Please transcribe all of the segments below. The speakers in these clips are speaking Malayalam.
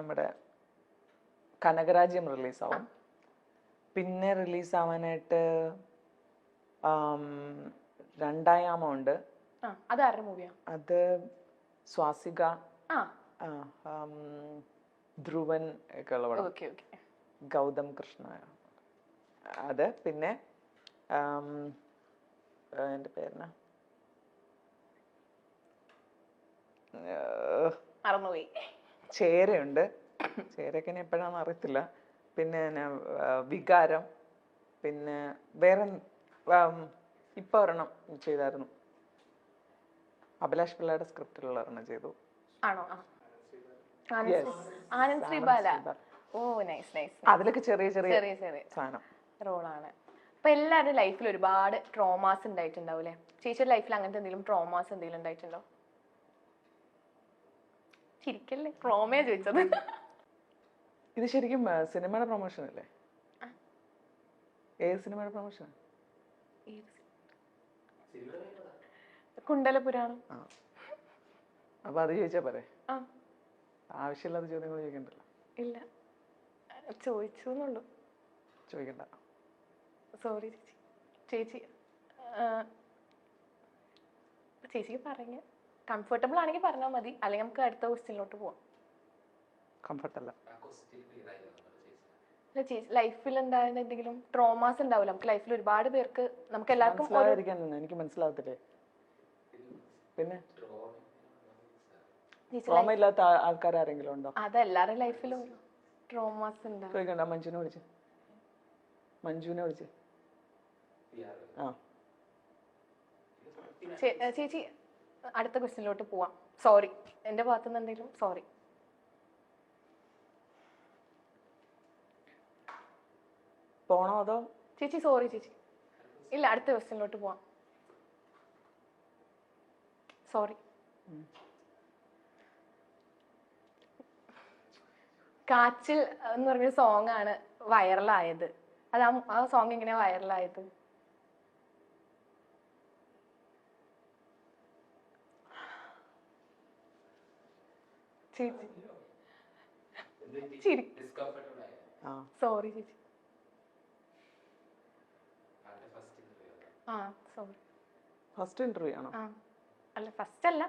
നമ്മുടെ കനകരാജ്യം റിലീസാവും. പിന്നെ റിലീസാവാനായിട്ട് രണ്ടായാമുണ്ട് ആ ആരുടെ മൂവിയാ? അത് സ്വാസിക ധ്രുവൻ ഒക്കെ ഉള്ള പടം. Okay okay. ഗൗതം കൃഷ്ണ. അത് പിന്നെ എന്റെ എന്റെ ഏഹ്, മറന്നുപോയി. ചേരയുണ്ട്. ചേരയൊക്കെ ഇനി എപ്പോഴാണെന്ന് അറിയത്തില്ല. പിന്നെ വികാരം. പിന്നെ വേറെ ഇപ്പൊ ഒരെണ്ണം ചെയ്തായിരുന്നു. അഭിലാഷ് പിള്ളയുടെ സ്ക്രിപ്റ്റിലുള്ള ഒരെണ്ണം ചെയ്തു. ആണോ? Anand Sree- Sreebala oh nice nice അതിലൊക്കെ ചെറിയ ചെറിയ ചെറിയ ചെറിയ സാധനം. റോളാണ്. അപ്പൊ എല്ലാവരുടെ ലൈഫിൽ ഒരുപാട് ട്രോമാസ് ഉണ്ടായിട്ടുണ്ടാവും അല്ലേ? ചേച്ചിയുടെ ലൈഫിൽ അങ്ങനത്തെ എന്തെങ്കിലും ട്രോമാസ് എന്തെങ്കിലും ഉണ്ടായിട്ടുണ്ടോ? ചിരിക്കല്ലേ? പ്രോമേ ചോദിച്ചത്. ഇത് ശരിക്കും സിനിമയുടെ പ്രൊമോഷൻ അല്ലേ? ഏത് സിനിമയുടെ പ്രൊമോഷൻ കുണ്ടലപുരാണം. അപ്പൊ അത് ചോദിച്ചാ പോരെ? ആ. ആവശ്യമില്ലാത്ത ചോദ്യങ്ങൾ ചോദിക്കണ്ടല്ലോ? ഇല്ല. ചോദിച്ചു എന്നുള്ളൂ ചോദിക്കണ്ട. സോറി ചേച്ചി. ചേച്ചി ചേച്ചിക്ക് പറഞ്ഞ കംഫർട്ടബിൾ ആണെങ്കിൽ പറഞ്ഞാൽ മതി. അല്ലെങ്കിൽ നമുക്ക് അടുത്ത ക്വസ്റ്റ്യനിലോട്ട് പോവാം. കംഫർട്ട് അല്ല അല്ല ചേച്ചി ലൈഫിൽ ഉണ്ടായിരുന്ന എന്തെങ്കിലും ട്രോമാസ് ഉണ്ടാവില്ല? നമുക്ക് ലൈഫിൽ ഒരുപാട് പേർക്ക് നമുക്ക് എല്ലാവർക്കും എനിക്ക് മനസ്സിലാവത്തില്ലേ? പിന്നെ? ട്രോമ ഇല്ലാത്ത ആൾക്കാർ ആരെങ്കിലും ഉണ്ടോ? അതെല്ലാവരുടെ ലൈഫിലും ട്രോമാസ് ഉണ്ട് മഞ്ജുനെ വിളിച്ച്. മഞ്ജുവിനെ വിളിച്ച്. ആ. ചേച്ചി അടുത്ത ക്വസ്റ്റ്യനിലോട്ട് പോവാം. സോറി എന്റെ ഭാഗത്തുനിന്ന് എന്തെങ്കിലും? സോറി പോണോ അതോ? ചേച്ചി സോറി ചേച്ചി. ഇല്ല അടുത്ത ക്വസ്റ്റ്യനിലോട്ട് പോവാം. സോറി കാച്ചിൽ എന്ന് പറഞ്ഞ സോങ് ആണ് വൈറലായത്. അത് ആ- ആ സോങ് എങ്ങനെയാ വൈറലായത്? ചേച്ചി. സോറി ചേച്ചി. ആ സോറി ഫസ്റ്റ് ഇന്റർവ്യൂ ആണോ? അല്ല ഫസ്റ്റ് അല്ല.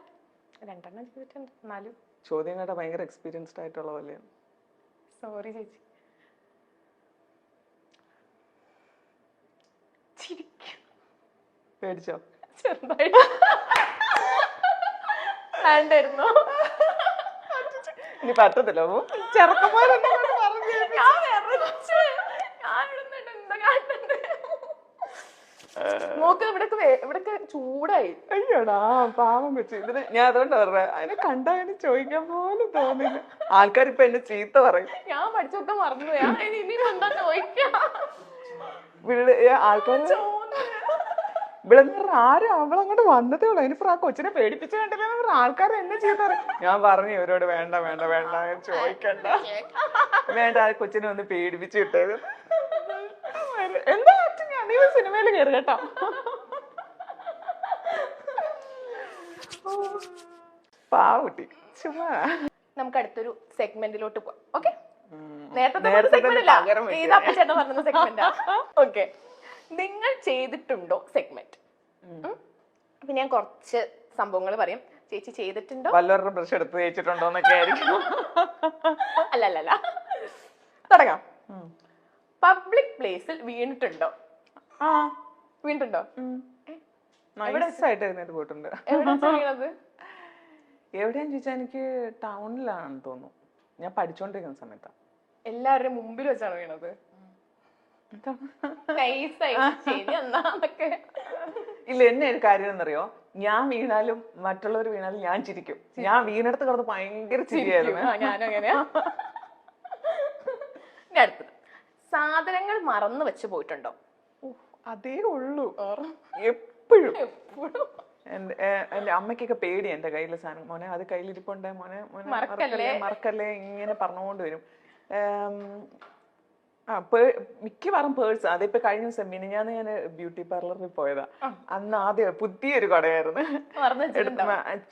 രണ്ടെണ്ണം ചെയ്തിട്ടുണ്ട്. എന്നാലും. ചോദ്യം കേട്ട ഭയങ്കര എക്സ്പീരിയൻസ്ഡ് ആയിട്ടുള്ള പോലെയാണ് സോറി ചേച്ചി. പേടിച്ചോ? ചെറുതായിട്ട്. വേണ്ടായിരുന്നു. ഇനി പറ്റത്തില്ല. കൊണ്ട് പറഞ്ഞു ഞാൻ വിറച്ച്. ഞാൻ ഇവിടുന്ന് എന്താ കാട്ടുന്നത്? നോക്ക് ഇവിടൊക്കെ ഇവിടൊക്കെ ചൂടായി. അയ്യോടാ പാവം വെച്ച് ഇതിന് ഞാൻ അതുകൊണ്ട് പറഞ്ഞ അതിനെ കണ്ടതിന് ചോദിക്കാൻ പോലും തോന്നില്ല. ആൾക്കാർ ഇപ്പൊ എന്നെ ചീത്ത പറയും. ഞാൻ പഠിച്ചൊക്കെ മറന്നു ഇനി എന്താ ചോദിക്കാം? ആൾക്കാർ ഇവിടെ ആരും? അവളങ്ങോട്ട് വന്നതേ ഉള്ളൂ. അതിനിപ്പോ ആ കൊച്ചിനെ പേടിപ്പിച്ചു കണ്ടില്ല ആൾക്കാർ എന്നെ ചെയ്താറ് ഞാൻ പറഞ്ഞു ഇവരോട് വേണ്ട വേണ്ട വേണ്ട ചോദിക്കണ്ട. വേണ്ട ആ കൊച്ചിനെ ഒന്ന് പേടിപ്പിച്ചു കിട്ടേത് എന്താ ഞാൻ നീ സിനിമയിൽ കയറി കേട്ടോ. പാവുട്ടി ചുമ്മാ. നമുക്ക് അടുത്തൊരു സെഗ്മെന്റിലോട്ട് പോവാം. ഓക്കെ നേരത്തെ സെഗ്മെന്റ് ഇത് അപ്പച്ചേട്ടൻ പറഞ്ഞ സെഗ്മെന്റ് ഓക്കെ നിങ്ങൾ ചെയ്തിട്ടുണ്ടോ സെഗ്മെന്റ് അപ്പൊ ഞാൻ കുറച്ച് സംഭവങ്ങൾ പറയും. ചേച്ചി ചെയ്തിട്ടുണ്ടോ? വല്ലവരുടെ ബ്രഷ് എടുത്ത് തേച്ചിട്ടുണ്ടോ എന്നൊക്കെ ആയിരിക്കും. അല്ല അല്ല അല്ല തുടങ്ങാം. പബ്ലിക് പ്ലേസിൽ വീണിട്ടുണ്ടോ? ആ. വീണിട്ടുണ്ടോ? നൈസായിട്ട് എഴുന്നേറ്റ് പോയിട്ടുണ്ട്. എവിടെയാന്ന് ചോദിച്ചാൽ എനിക്ക് ടൗണിലാണെന്ന് തോന്നുന്നു. ഞാൻ പഠിച്ചോണ്ടിരിക്കുന്ന സമയത്താ. എല്ലാവരുടെയും മുമ്പിൽ വെച്ചാണ് വീണത്? ഇല്ല എന്നെ ഒരു കാര്യം എന്നറിയോ? ഞാൻ വീണാലും മറ്റുള്ളവർ വീണാലും ഞാൻ ചിരിക്കും. ഞാൻ വീണെടുത്ത് കിടന്ന് ഭയങ്കര ചിരിയായിരുന്നു. അടുത്തത്. സാധനങ്ങൾ മറന്നു വെച്ച് പോയിട്ടുണ്ടോ? അതേ ഉള്ളൂ. എപ്പോഴും. എപ്പോഴും. എന്റെ അമ്മയ്ക്കൊക്കെ പേടി എന്റെ കയ്യിലെ സാധനം. മോനെ അത് കയ്യിലിരിപ്പുണ്ട്. മോനെ മോനെ മറക്കല്ലേ. മറക്കല്ലേ ഇങ്ങനെ പറഞ്ഞുകൊണ്ട് വരും. ആ മിക്കവാറും പേഴ്സ് അതിപ്പോ കഴിഞ്ഞ ദിവസം മിനിഞ്ഞാന്ന് ഞാൻ ബ്യൂട്ടി പാർലറിൽ പോയതാ. അന്ന് ആദ്യം പുതിയൊരു കടയായിരുന്നു.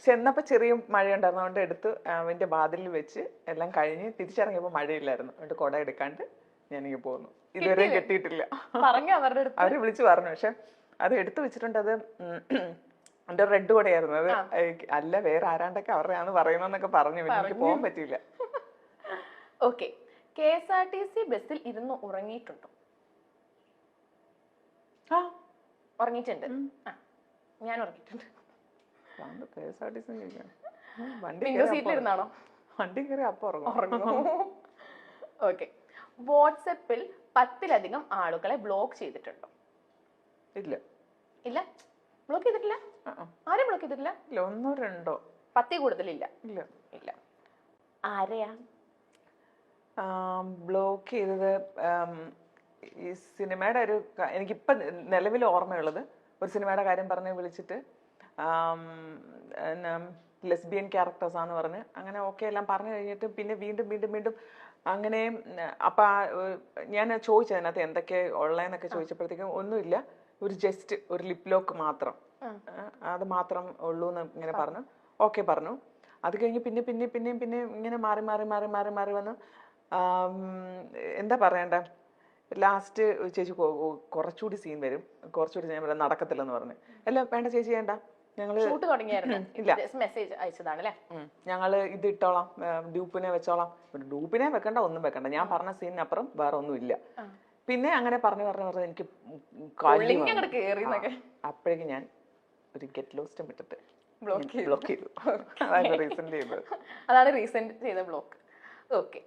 ചെന്നപ്പോ ചെറിയ മഴ ഉണ്ടായിരുന്നതുകൊണ്ട് എടുത്ത് അവന്റെ വാതിലിൽ വെച്ച് എല്ലാം കഴിഞ്ഞ് തിരിച്ചിറങ്ങിയപ്പോ മഴയില്ലായിരുന്നു. അതുകൊണ്ട് കുട എടുക്കാണ്ട് ഞാനിങ്ങനെ പോകുന്നു ഇതുവരെ കെട്ടിയിട്ടില്ല. അവർ വിളിച്ചു പറഞ്ഞു. പക്ഷെ അത് എടുത്തു വെച്ചിട്ടുണ്ട്. അത് എന്റെ റെഡ് കൊടയായിരുന്നു. അത് അല്ല വേറെ ആരാണ്ടൊക്കെ അവരുടെ ആണെന്ന് പറയുന്നൊക്കെ പറഞ്ഞു. എനിക്ക് പോകാൻ പറ്റിയില്ല. Okay K S R T C ബസ്സിൽ ഇരുന്ന് ഉറങ്ങിയിട്ടുണ്ടോ. ആ. ഉറങ്ങിയിട്ടുണ്ട്. ആ ഞാൻ ഉറങ്ങിയിട്ടുണ്ട്. K S R T C വണ്ടി വിൻഡോ സീറ്റിൽ ഇരുന്നാണോ? വണ്ടി കയറി അപ്പൊ ഉറങ്ങും. ഉറങ്ങും. ഓക്കെ വാട്സപ്പിൽ പത്തിലധികം ആളുകളെ ബ്ലോക്ക് ചെയ്തിട്ടുണ്ടോ? ഇല്ല. ഇല്ല? ബ്ലോക്ക് ചെയ്തിട്ടില്ല. ആരും ബ്ലോക്ക് ചെയ്തിട്ടില്ല? ഇല്ല ഒന്നോ രണ്ടോ. പത്തി കൂടുതലില്ല. ഇല്ല. ഇല്ല. ആരെയാ? ബ്ലോക്ക് ചെയ്തത് ഈ സിനിമയുടെ ഒരു ക- എനിക്കിപ്പം നിലവിൽ ഓർമ്മയുള്ളത് ഒരു സിനിമയുടെ കാര്യം പറഞ്ഞ് വിളിച്ചിട്ട് ലെസ്ബിയൻ ക്യാരക്ടേഴ്സാന്ന് പറഞ്ഞ് അങ്ങനെ ഓക്കെ എല്ലാം പറഞ്ഞു കഴിഞ്ഞിട്ട് പിന്നെ വീണ്ടും വീണ്ടും വീണ്ടും അങ്ങനെ അപ്പം ഞാൻ ചോദിച്ചു അതിനകത്ത് എന്തൊക്കെ ഉള്ളതെന്നൊക്കെ ചോദിച്ചപ്പോഴത്തേക്കും ഒന്നുമില്ല. ഒരു ജസ്റ്റ് ഒരു ലിപ് ലോക്ക് മാത്രം. അത് മാത്രം ഉള്ളൂ എന്ന് ഇങ്ങനെ പറഞ്ഞു. ഓക്കെ പറഞ്ഞു. അത് കഴിഞ്ഞ് പിന്നെ പിന്നെ പിന്നെയും പിന്നെ ഇങ്ങനെ മാറി മാറി മാറി മാറി മാറി വന്നു. എന്താ പറയണ്ടേ? ലാസ്റ്റ് ചേച്ചി കുറച്ചുകൂടി സീൻ വരും. കുറച്ചുകൂടി ഞാൻ പറയാം നടക്കത്തില്ലെന്ന് പറഞ്ഞു. അല്ല വേണ്ട ചേച്ചി വേണ്ട. ഞങ്ങൾ ഷൂട്ട് ഇല്ല. മെസ്സേജ് അയച്ചതാണ് അല്ലേ? ഞങ്ങൾ ഇത് ഇട്ടോളാം. ഡ്യൂപ്പിനെ വെച്ചോളാം. ഡ്യൂപ്പിനെ വെക്കണ്ട ഒന്നും വെക്കണ്ട. ഞാൻ പറഞ്ഞ സീനിനപ്പുറം വേറെ ഒന്നും ഇല്ല പിന്നെ അങ്ങനെ പറഞ്ഞു പറഞ്ഞു പറഞ്ഞു എനിക്ക് അപ്പോഴേക്ക് ഞാൻ ഒരു ഗെറ്റ് ലോസ്റ്റ് വിട്ടിട്ട് ബ്ലോക്ക് ചെയ്തു. ബ്ലോക്ക് ചെയ്തു. അതാണ് റീസെന്റ് ചെയ്തത്. അതാണ് റീസെന്റ് ചെയ്ത ബ്ലോക്ക് ഓക്കെ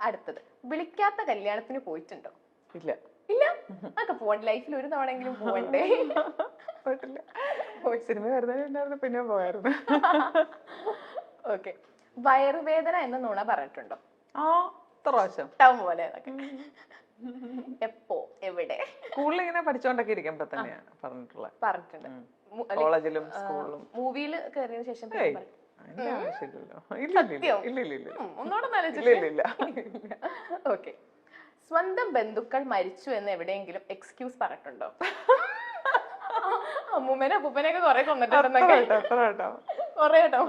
അടുത്തത്. വിളിക്കാത്ത കല്യാണത്തിന് പോയിട്ടുണ്ടോ? ഇല്ല. ഇല്ല? അതൊക്കെ പോകണ്ട ലൈഫിൽ ഒരു തവണയെങ്കിലും പോകണ്ടേ പോയിട്ടില്ല. സിനിമ വരുന്നതിനുണ്ടായിരുന്നു പിന്നെ പോയായിരുന്നു. ഓക്കെ. വയറുവേദന എന്ന നുണ പറഞ്ഞിട്ടുണ്ടോ? ആ പ്രാവശ്യം. ടൗൺ പോലെ എപ്പോ? എവിടെ? സ്കൂളിൽ ഇങ്ങനെ പഠിച്ചോണ്ടൊക്കെ ഇരിക്കുമ്പോ തന്നെയാണ് പറഞ്ഞിട്ടുള്ളത് പറഞ്ഞിട്ടുണ്ട്. കോളേജിലും സ്കൂളിലും. മൂവിയിൽ കയറിയതിനു ശേഷം ഓക്കെ. സ്വന്തം ബന്ധുക്കൾ മരിച്ചു എന്ന് എവിടെയെങ്കിലും എക്സ്ക്യൂസ് പറഞ്ഞിട്ടുണ്ടോ? അമ്മൂമ്മനെ അപ്പൂപ്പനെയൊക്കെ കൊറേ കൊന്നിട്ടുണ്ടെന്നൊക്കെ. കൊറേ കേട്ടോ